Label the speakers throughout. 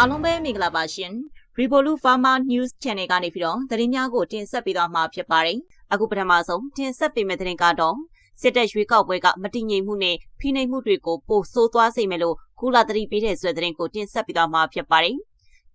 Speaker 1: အားလုံးပဲမင်္ဂလာပါရှင် Revolut Pharma News Channel ကနေပြီးတော့သတင်းများကိုတင်ဆက်ပေးသွားမှာဖြစ်ပါတယ်အခုပထမဆုံးတင်ဆက်ပေးမယ့်သတင်းကတော့စစ်တပ်ရွေးကောက်ပွဲကမတည်ငြိမ်မှုနဲ့ဖိနှိပ်မှုတွေကိုပိုဆိုးသွားစေမယ်လို့ကုလသတိပေးတဲ့ဆွေသတင်းကိုတင်ဆက်ပေးသွားမှာဖြစ်ပါတယ်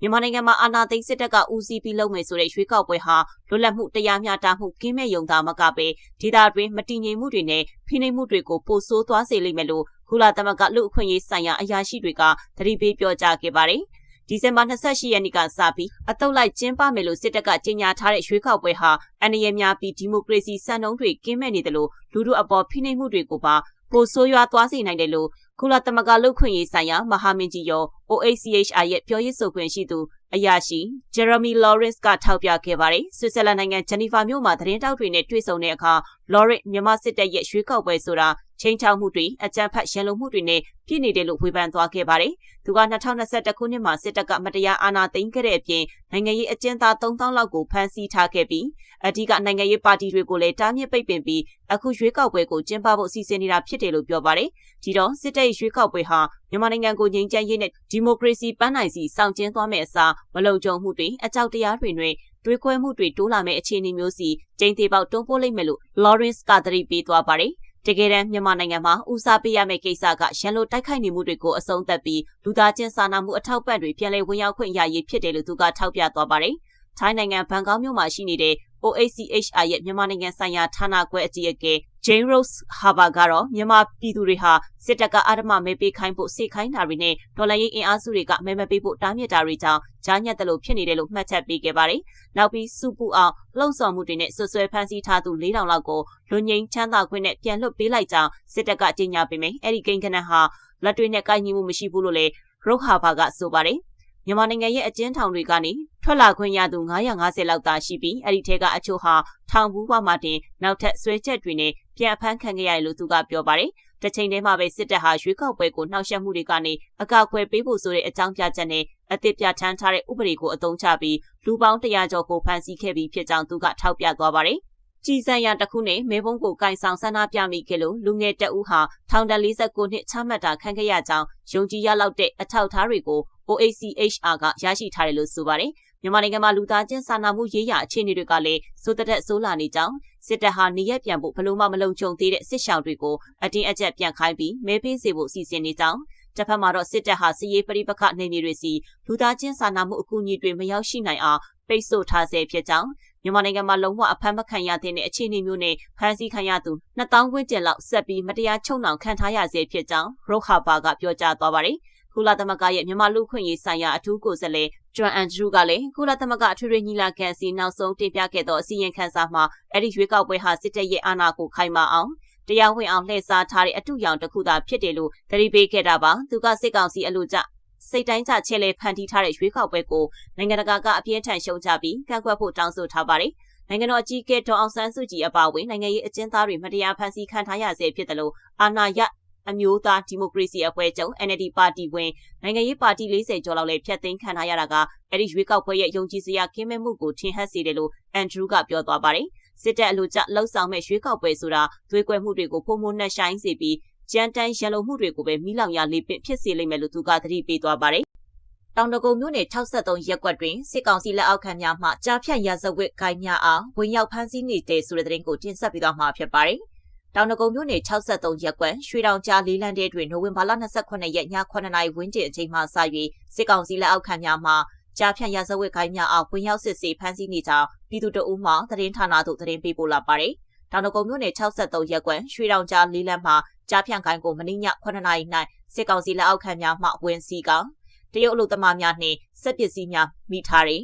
Speaker 1: မြန်မာနိုင်ငံမှာအာဏာသိမ်းစစ်တပ်ကဦးစီးပြီးလုပ်မယ်ဆိုတဲ့ရွေးကောက်ပွဲဟာလွတ်လပ်မှုတရားမျှတမှုကင်းမဲ့ယုံသားမကပဲဒေသတွင်းမတည်ငြိမ်မှုတွေနဲ့ဖိနှိပ်မှုတွေကိုပိုဆိုးသွားစေလိမ့်မယ်လို့ကုလသမဂ္ဂလူ့အခွင့်အရေးဆိုင်ရာအရာရှိတွေကသတိပေးပြောကြားခဲ့ပါတယ်။ ဒီဇင်ဘာ28ရက်နေ့ကစပြီးအတုပ်လိုက်ကျင်းပမယ်လို့စစ်တပ်ကကြေညာထားတဲ့ရွေးကောက်ပွဲဟာအန္တရာယ်များပြီးဒီမိုကရေစီစံနှုန်းတွေကင်းမဲ့နေတယ်လို့လူထုအပေါ်ဖိနှိပ်မှုတွေကိုပါပိုဆိုးရွားသွားစေနိုင်တယ်လို့ကုလသမဂ္ဂလူ့ခွင့်ရေးဆိုင်ရာမဟာမင်းကြီးရော OHCHR ရဲ့ပြောရေးဆိုခွင့်ရှိသူအရာရှိ Jeremy Lawrence ကထောက်ပြခဲ့ပါတယ်။ဆွစ်ဇာလန်နိုင်ငံဂျနီဗာမြို့မှာသတင်းတောက်တွေနဲ့တွေ့ဆုံတဲ့အခါ Lawrence မြန်မာစစ်တပ်ရဲ့ရွေးကောက်ပွဲဆိုတာ ချိန်ချောက်မှုတွေအကြမ်းဖက်ရန်လိုမှုတွေနဲ့ပြည့်နေတယ်လို့ဝေဖန်သွားခဲ့ပါတယ်။သူက2021ခုနှစ်မှာစစ်တပ်ကမတရားအာဏာသိမ်းခဲ့တဲ့အပြင်နိုင်ငံရေးအကျဉ်းသား3000လောက်ကိုဖမ်းဆီးထားခဲ့ပြီးအဓိကနိုင်ငံရေးပါတီတွေကိုလည်းတားမြစ်ပိတ်ပင်ပြီးအခုရွေးကောက်ပွဲကိုကျင်းပဖို့စီစဉ်နေတာဖြစ်တယ်လို့ပြောပါတယ်။ဒီတော့စစ်တပ်ရွေးကောက်ပွဲဟာမြန်မာနိုင်ငံကိုငြိမ်းချမ်းရေးနဲ့ဒီမိုကရေစီပန်းနိုင်စီစောင့်ကျဉ်သွားမယ့်အစားမလုံခြုံမှုတွေအကြောက်တရားတွေနဲ့တွေးခွဲမှုတွေတိုးလာမယ့်အခြေအနေမျိုးစီကျင်းသေးပေါက်တွန်းပို့လိုက်မယ်လို့ Lawrence ကသတိပေးသွားပါတယ်။ တကယ်တမ်းမြန်မာနိုင်ငံမှာဦးစားပေးရမယ့်ကိစ္စကရန်လိုတိုက်ခိုက်နေမှုတွေကိုအဆုံးသတ်ပြီးလူသားချင်းစာနာမှုအထောက်ပံ့တွေပြန်လည်ဝင်ရောက်ခွင့်ရရေးဖြစ်တယ်လို့သူကထောက်ပြသွားပါတယ်။ထိုင်းနိုင်ငံဘန်ကောက်မြို့မှာရှိနေတဲ့ OHCHR ရဲ့မြန်မာနိုင်ငံဆိုင်ရာဌာနခွဲအကြီးအကဲ Jane Rose Harper ကတော့မြန်မာပြည်သူတွေဟာစစ်တပ်ကအာဓမမဲပေးခိုင်းဖို့စိတ်ခိုင်းတာတွေနဲ့ဒေါ်လာရေးအင်အားစုတွေကမဲမပေးဖို့တားမြစ်တာတွေကြောင့်ကြားညက်တယ်လို့ဖြစ်နေတယ်လို့မှတ်ချက်ပေးခဲ့ပါတယ်။နောက်ပြီးစုပူအောင်လှုံ့ဆော်မှုတွေနဲ့ဆွဆွဲဖမ်းဆီးထားသူ4000လောက်ကိုလူငိမ့်ချမ်းသာခွင့်နဲ့ပြန်လွှတ်ပေးလိုက်ကြောင်းစစ်တပ်ကကြေညာပေးမယ်။အဲ့ဒီကိန်းကနန်ဟာလက်တွေနဲ့ကိုက်ညီမှုမရှိဘူးလို့လည်း Roke Harper ကဆိုပါတယ်။ မြန်မာနိုင်ငံရဲ့အကျဉ်းထောင်တွေကနေထွက်လာခွင့်ရသူ950လောက်သာရှိပြီးအဲ့ဒီထဲကအချို့ဟာထောင်ဘူးဘမှတင်နောက်ထပ်ဆွဲချက်တွေနဲ့ပြန်အဖမ်းခံခဲ့ရတယ်လို့သူကပြောပါတယ်။တချိန်တည်းမှာပဲစစ်တပ်ဟာရွေးကောက်ပွဲကိုနှောက်ယှက်မှုတွေကနေအကာအကွယ်ပေးဖို့ဆိုတဲ့အကြောင်းပြချက်နဲ့အသစ်ပြဋ္ဌာန်းထားတဲ့ဥပဒေကိုအသုံးချပြီးလူပေါင်း100ကျော်ကိုဖမ်းဆီးခဲ့ပြီးဖြစ်ကြောင်းသူကထောက်ပြသွားပါတယ်။ကြည်စံရတစ်ခုနဲ့မဲဘုံကိုကင်ဆောင်ဆန္ဒပြမိခဲ့လို့လူငယ်တအူးဟာထောင်တ49နှစ်ချမှတ်တာခံခဲ့ရကြောင်းယုံကြည်ရလောက်တဲ့အထောက်အထားတွေကို OACHR ကရရှိထားတယ်လို့ဆိုပါတယ်။မြန်မာနိုင်ငံမှာလူသားချင်းစာနာမှုရေးရာအခြေအနေတွေကလည်းစိုးတက်ဆိုးလာနေကြောင်းစစ်တပ်ဟာနေရက်ပြန်ဖို့ဘလို့မှမလုံခြုံသေးတဲ့စစ်ရှောင်တွေကိုအတင်းအကျပ်ပြန်ခိုင်းပြီးမဲပေးစေဖို့စီစဉ်နေကြောင်းတစ်ဖက်မှာတော့စစ်တပ်ဟာစီရေးပရိပခနေနေတွေစီလူသားချင်းစာနာမှုအကူအညီတွေမရောက်ရှိနိုင်အောင်ပိတ်ဆို့ထားဆဲဖြစ်ကြောင်းမြန်မာနိုင်ငံမှာလုံးဝအဖမ်းမခံရတဲ့အခြေအနေမျိုးနဲ့ဖမ်းဆီးခံရသူ2000ဝန်းကျင်လောက်ဆက်ပြီးမတရားချုပ်နှောင်ခံထားရဆဲဖြစ်ကြောင်းရိုခါဘာကပြောကြားသွားပါတယ်။ ကုလသမဂ္ဂရဲ့မြန်မာလူခွင့်ရေးဆိုင်ရာအထူးကိုယ်စားလှယ်ဂျွန်အန်ဒရူးကလည်းကုလသမဂ္ဂအထွေထွေညီလာခံစီနောက်ဆုံးတင်ပြခဲ့သောအစည်းအဝေးခန်းစာမှာအဲ့ဒီရွေးကောက်ပွဲဟာစစ်တပ်ရဲ့အာဏာကိုခိုင်မာအောင်တရားဝင်အောင်လှည့်စားထားတဲ့အထူးရောင်တစ်ခုသာဖြစ်တယ်လို့သတိပေးခဲ့တာပါသူကစစ်ကောင်စီအလို့ကြစိတ်တိုင်းကြချဲလဲဖန်တီးထားတဲ့ရွေးကောက်ပွဲကိုနိုင်ငံတကာကအပြင်းထန်ရှုံချပြီးကန့်ကွက်ဖို့တောင်းဆိုထားပါတယ်နိုင်ငံတော်အကြီးအကဲဒေါအောင်ဆန်းစုကြည်အပါအဝင်နိုင်ငံရေးအကျဉ်းသားတွေမတရားဖမ်းဆီးခံထားရဆဲဖြစ်တယ်လို့အာဏာရ အမျိုးသားဒီမိုကရေစီအဖွဲ့ချုပ် NLD ပါတီဝင်နိုင်ငံရေးပါတီ40ကျော်လောက်လည်းဖျက်သိမ်းခံထားရတာကအဲ့ဒီရွေးကောက်ပွဲရဲ့ယုံကြည်စရာကင်းမဲ့မှုကိုထင်ဟပ်စေတယ်လို့အန်ဒရူးကပြောသွားပါတယ်စစ်တပ်အလို့ကျလှုပ်ဆောင်မဲ့ရွေးကောက်ပွဲဆိုတာသွေးကွဲမှုတွေကိုပုံမနှက်ဆိုင်စေပြီးကြမ်းတမ်းရန်လိုမှုတွေကိုပဲမိလောင်ရလေးပင်ဖြစ်စေလိမ့်မယ်လို့သူကသတိပေးသွားပါတယ်တောင်တကုံမြို့နယ်63ရပ်ကွက်တွင်စစ်ကောင်စီလက်အောက်ခံများမှကြားဖြတ်ရာဇဝတ်ဂိုင်းများအားဝင်ရောက်ဖမ်းဆီးနေတဲ့ဆိုတဲ့သတင်းကိုတင်ဆက်ပေးသွားမှာဖြစ်ပါတယ်။ တောင်တကုံမြို့နယ်63ရပ်ကွက်ရွှေတောင်ကြားလေးလန်းတဲတွင်နိုဝင်ဘာလ28ရက်ည9နာရီဝန်းကျင်အချိန်မှစ၍စစ်ကောင်စီလက်အောက်ခံများမှကြားဖြန့်ရဇဝတ်ခိုင်းများအားဝင်ရောက်စစ်ဆေးဖမ်းဆီးနေကြောင်းပြည်သူတအုပ်မှသတင်းဌာနသို့သတင်းပေးပို့လာပါတယ်။တောင်တကုံမြို့နယ်63ရပ်ကွက်ရွှေတောင်ကြားလေးလန်းမှကြားဖြန့်ခိုင်းကိုမနေ့ည9နာရီ၌စစ်ကောင်စီလက်အောက်ခံများမှဝင်စီးကတရုတ်အလို့သမားများနှင့်စက်ပစ္စည်းများမိထားတယ်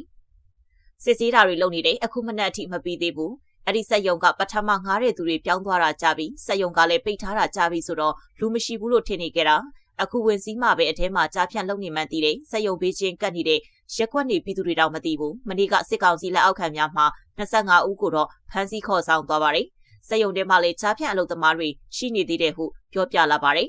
Speaker 1: ။စစ်ဆေးတာတွေလုပ်နေတယ်အခုမနက်အထိမပြီးသေးဘူး အဲ့ဒီစက်ယုံကပထမငားတဲ့သူတွေပြောင်းသွားတာကြပြီစက်ယုံကလည်းပိတ်ထားတာကြပြီဆိုတော့လူမရှိဘူးလို့ထင်နေကြတာအခုဝင်စည်းမှပဲအထဲမှာကြားဖြန့်လုံနေမှန်းသိတယ်စက်ယုံဘေးချင်းကတ်နေတဲ့ရက်ခွက်နေပြည်သူတွေတောင်မသိဘူးမနေ့ကစစ်ကောင်စီလက်အောက်ခံများမှ25ဦးကိုတော့ဖမ်းဆီးခေါ်ဆောင်သွားပါတယ်စက်ယုံထဲမှာလည်းကြားဖြန့်အလုပ်သမားတွေရှိနေသေးတယ်ဟုပြောပြလာပါတယ်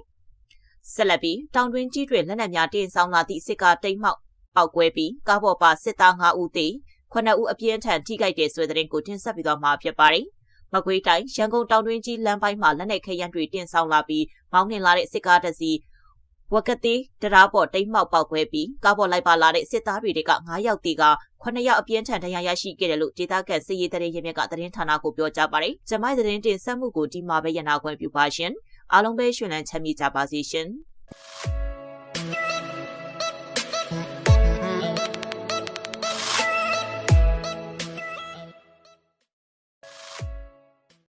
Speaker 1: ဆက်လက်ပြီးတောင်တွင်းကြီးတွေလက်နက်များတင်ဆောင်လာသည့်စစ်ကားတိမ်မှောက်ပောက်ကွဲပြီးကားပေါ်ပါစစ်သား5ဦးသေ 9ဦးအပြင်းထန်ထိခိုက်တဲ့ဆွေသတင်းကိုတင်ဆက်ပြီးတော့မှာဖြစ်ပါတယ်။မကွေးတိုင်းရန်ကုန်တောင်တွင်းကြီးလမ်းပိုင်းမှာလက်နက်ခဲယမ်းတွေတင်ဆောင်လာပြီးမောင်းနှင်လာတဲ့စစ်ကားတစ်စီးဝက်ကတိတရားပေါ်တိမ်မောက်ပေါက်ခွဲပြီးကားပေါ်လိုက်ပါလာတဲ့စစ်သားတွေက9ယောက်တီက9ယောက်အပြင်းထန်ဒဏ်ရာရရှိခဲ့တယ်လို့ဒေသခံစစ်ရေးတရင်ရမြက်ကသတင်းဌာနကိုပြောကြားပါတယ်။ဂျမိုင်းသတင်းတင်ဆက်မှုကိုဒီမှာပဲရနာခွင့်ပြုပါရှင်။အားလုံးပဲရှင်လန်းချမ်းမြေကြပါစေရှင်။